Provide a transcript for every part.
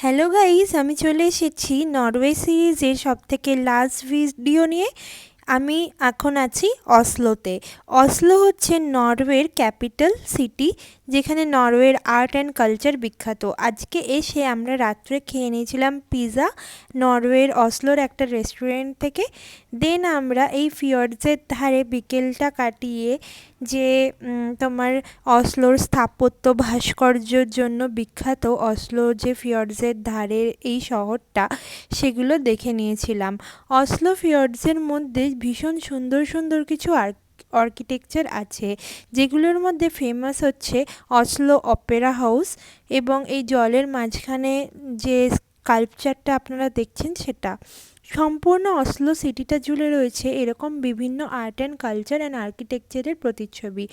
Hello guys আমি চলে এসেছি নরওয়ে সিরিজের সব থেকে লাস্ট ভিডিও নিয়ে। আমি এখন আছি অসলোতে। অসলো হচ্ছে নরওয়ের ক্যাপিটাল সিটি যেখানে নরওয়ের আর্ট অ্যান্ড কালচার বিখ্যাত। আজকে এসে আমরা রাত্রে খেয়ে নিয়েছিলাম পিৎজা নরওয়ের অসলোর একটা রেস্টুরেন্ট থেকে। দেন আমরা এই ফিয়র্ডসের ধারে বিকেলটা কাটিয়ে যে তোমার অসলোর স্থাপত্য ভাস্কর্যর জন্য বিখ্যাত অসলো যে ফিয়র্ডসের ধারের এই শহরটা, সেগুলো দেখে নিয়েছিলাম। অসলো ফিয়র্ডসের মধ্যে ভীষণ সুন্দর সুন্দর কিছু আর আর্কিটেকচার আছে, যেগুলোর মধ্যে ফেমাস হচ্ছে অসলো অপেরা হাউস এবং এই জলের মাঝখানে যে স্কাল্পচারটা আপনারা দেখছেন সেটা। সম্পূর্ণ অসলো সিটিটা জুড়ে রয়েছে এরকম বিভিন্ন আর্ট অ্যান্ড কালচার অ্যান্ড আর্কিটেকচারের প্রতিচ্ছবি।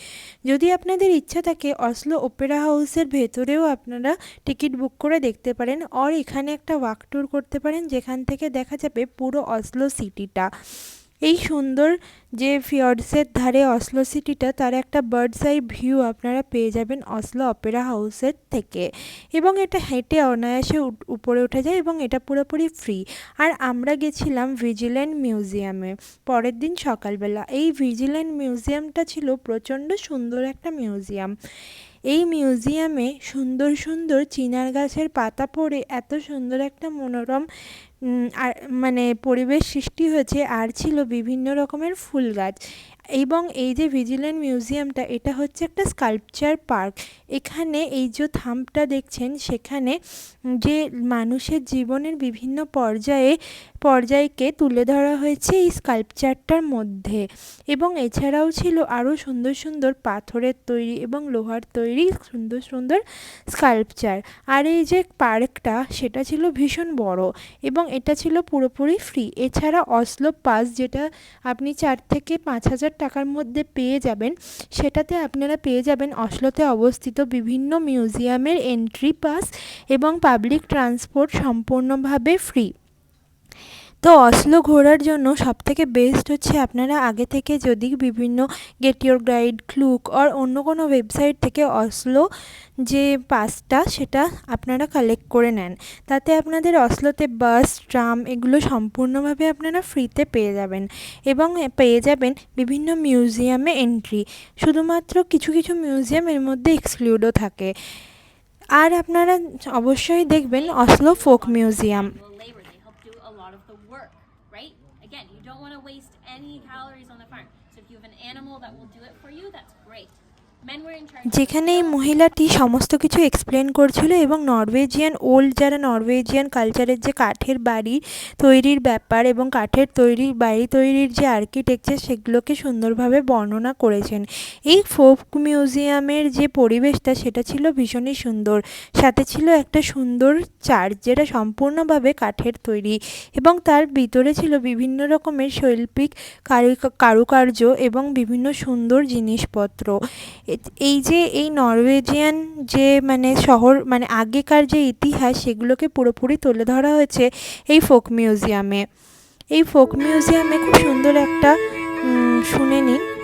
যদি আপনাদের ইচ্ছা থাকে অসলো ওপেরা হাউসের ভেতরেও আপনারা টিকিট বুক করে দেখতে পারেন অর এখানে একটা ওয়াক ট্যুর করতে পারেন যেখান থেকে দেখা যাবে পুরো অসলো সিটিটা এই সুন্দর যে ফিয়র্ডসের ধারে অসলো সিটিটা, তার একটা বার্ডস আই ভিউ আপনারা পেয়ে যাবেন অসলো অপেরা হাউসের থেকে। এবং এটা হেঁটে অনায়াসে উপরে উঠে যায় এবং এটা পুরোপুরি ফ্রি। আর আমরা গেছিলাম ভিজিল্যান্ড মিউজিয়ামে পরের দিন সকালবেলা। এই ভিজিল্যান্ড মিউজিয়ামটা ছিল প্রচণ্ড সুন্দর একটা মিউজিয়াম। এই মিউজিয়ামে সুন্দর সুন্দর চিনার গাছের পাতা পড়ে এত সুন্দর একটা মনোরম আর মানে পরিবেশ সৃষ্টি হয়েছে। আর ছিল বিভিন্ন রকমের ফুল ফুল গাছ এবং এই যে ভিজিল্যান্ট মিউজিয়ামটা এটা হচ্ছে একটা স্কাল্পচার পার্ক এখানে এই যে থাম্পটা দেখছেন, সেখানে যে মানুষের জীবনের বিভিন্ন পর্যায়ে, পর্যায়কে তুলে ধরা হয়েছে এই স্কাল্পচারটার মধ্যে। এবং এছাড়াও ছিল আরও সুন্দর সুন্দর পাথরের তৈরি এবং লোহার তৈরি সুন্দর সুন্দর স্কাল্পচার আর এই যে পার্কটা, সেটা ছিল ভীষণ বড় এবং এটা ছিল পুরোপুরি ফ্রি এছাড়া অসলো পাস যেটা আপনি চার থেকে পাঁচ হাজার টাকার মধ্যে পেয়ে যাবেন। সেটাতে আপনারা পেয়ে যাবেন অসলোতে অবস্থিত বিভিন্ন মিউজিয়ামের এন্ট্রি পাস এবং পাবলিক ট্রান্সপোর্ট সম্পূর্ণভাবে ফ্রি তো অসলো ঘোরার জন্য সবথেকে বেস্ট হচ্ছে আপনারা আগে থেকে যদি বিভিন্ন গেট ইয়োর গাইড ক্লুক আর অন্য কোনো ওয়েবসাইট থেকে অসলো যে পাসটা সেটা আপনারা কালেক্ট করে নেন। তাতে আপনাদের অসলোতে বাস ট্রাম এগুলো সম্পূর্ণভাবে আপনারা ফ্রিতে পেয়ে যাবেন এবং পেয়ে যাবেন বিভিন্ন মিউজিয়ামে এন্ট্রি শুধুমাত্র কিছু কিছু মিউজিয়াম এর মধ্যে এক্সক্লুডও থাকে। আর আপনারা অবশ্যই দেখবেন Oslo folk museum don't want to waste any calories on the farm. So if you have an animal that will do it for you, that's great. যেখানে এই মহিলাটি সমস্ত কিছু এক্সপ্লেন করছিল এবং নরওয়েজিয়ান ওল্ড যারা নরওয়েজিয়ান কালচারের যে কাঠের বাড়ি তৈরির ব্যাপার এবং কাঠের তৈরি বাড়ি তৈরির যে আর্কিটেকচার সেগুলোকে সুন্দরভাবে বর্ণনা করেছেন। এই ফোক মিউজিয়ামের যে পরিবেশটা সেটা ছিল ভীষণই সুন্দর। সাথে ছিল একটা সুন্দর চার্চ যেটা সম্পূর্ণভাবে কাঠের তৈরি এবং তার ভিতরে ছিল বিভিন্ন রকমের শৈল্পিক কারুকার্য এবং বিভিন্ন সুন্দর জিনিসপত্র। এই যে, এই নরওয়েজিয়ান যে মানে শহর মানে আগেকার যে ইতিহাস, সেগুলোকে পুরোপুরি তুলে ধরা হয়েছে এই ফোক মিউজিয়ামে। এই ফোক মিউজিয়ামে খুব সুন্দর একটা শুনে নিন।